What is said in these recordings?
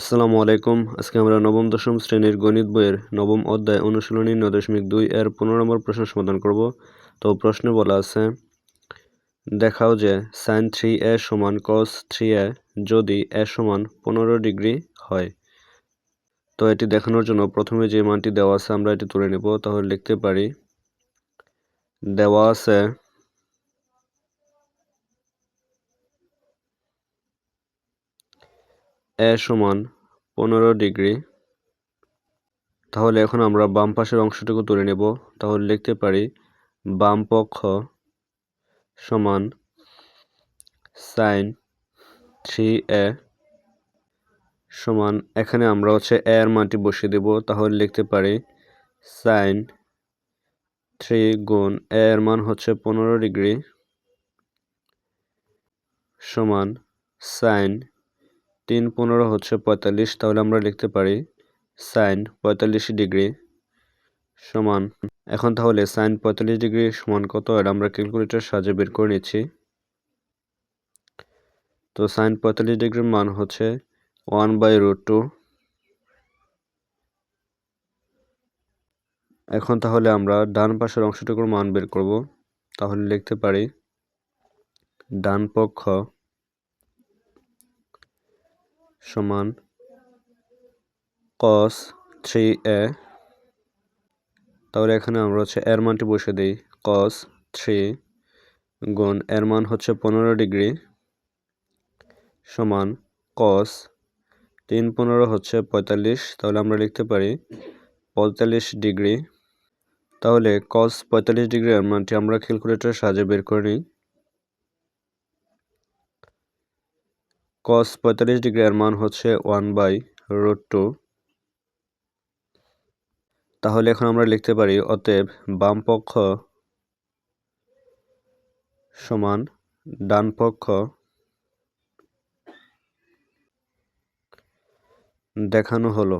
আসসালামু আলাইকুম। আজকে আমরা নবম, দশম শ্রেণির গণিত বইয়ের নবম অধ্যায় অনুশীলনী নয় দশমিক দুই এর পনেরো নম্বর প্রশ্ন সমাধান করব। তো প্রশ্নে বলা আছে, দেখাও যে সাইন থ্রি এ সমান কস থ্রি এ যদি এ সমান পনেরো ডিগ্রি হয়। তো এটি দেখানোর জন্য প্রথমে যে মানটি দেওয়া আছে আমরা এটি তুলে নেব। তাহলে লিখতে পারি, দেওয়া আছে এ সমান পনেরো ডিগ্রি। তাহলে এখন আমরা বাম পাশের অংশটুকু তুলে নেব। তাহলে লিখতে পারি বাম পক্ষ সমান সাইন থ্রি এ সমান, এখানে আমরা হচ্ছে এ এর মানটি বসিয়ে দেব। তাহলে লিখতে পারি সাইন থ্রি গুণ এ এর মান হচ্ছে পনেরো ডিগ্রি সমান সাইন তিন পনেরো হচ্ছে পঁয়তাল্লিশ, তাহলে আমরা লিখতে পারি সাইন পঁয়তাল্লিশ ডিগ্রি সমান, এখন তাহলে সাইন পঁয়তাল্লিশ ডিগ্রি সমান কত? আর আমরা ক্যালকুলেটর সাহায্যে বের করে নিচ্ছি। তো সাইন পঁয়তাল্লিশ ডিগ্রির মান হচ্ছে ওয়ান বাই রুট টু এখন তাহলে আমরা ডান পাশের অংশটুকুর মান বের করব, তাহলে লিখতে পারি ডান পক্ষ সমান কস থ্রি এ তাহলে এখানে আমরা হচ্ছে এর মানটি বসে দিই কস থ্রি গুণ এর মান হচ্ছে পনেরো ডিগ্রি সমান কস তিন পনেরো হচ্ছে পঁয়তাল্লিশ, তাহলে আমরা লিখতে পারি পঁয়তাল্লিশ ডিগ্রি। তাহলে কস পঁয়তাল্লিশ ডিগ্রি এর মানটি আমরা ক্যালকুলেটরের সাহায্যে বের করে নিই। কস পঁয়তাল্লিশ ডিগ্রি এর মান হচ্ছে ওয়ান বাই রুট টু। তাহলে এখন আমরা লিখতে পারি অতএব বাম পক্ষ সমান ডান পক্ষ দেখানো হলো।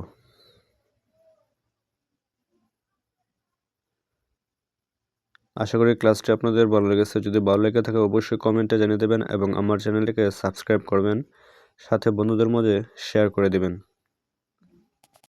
আশা করি ক্লাসটি আপনাদের ভালো লেগেছে। যদি ভালো লেগে থাকে, অবশ্যই কমেন্টে জানিয়ে দেবেন এবং আমার চ্যানেলটিকে সাবস্ক্রাইব করবেন। সাথে বন্ধুদের মধ্যে শেয়ার করে দেবেন।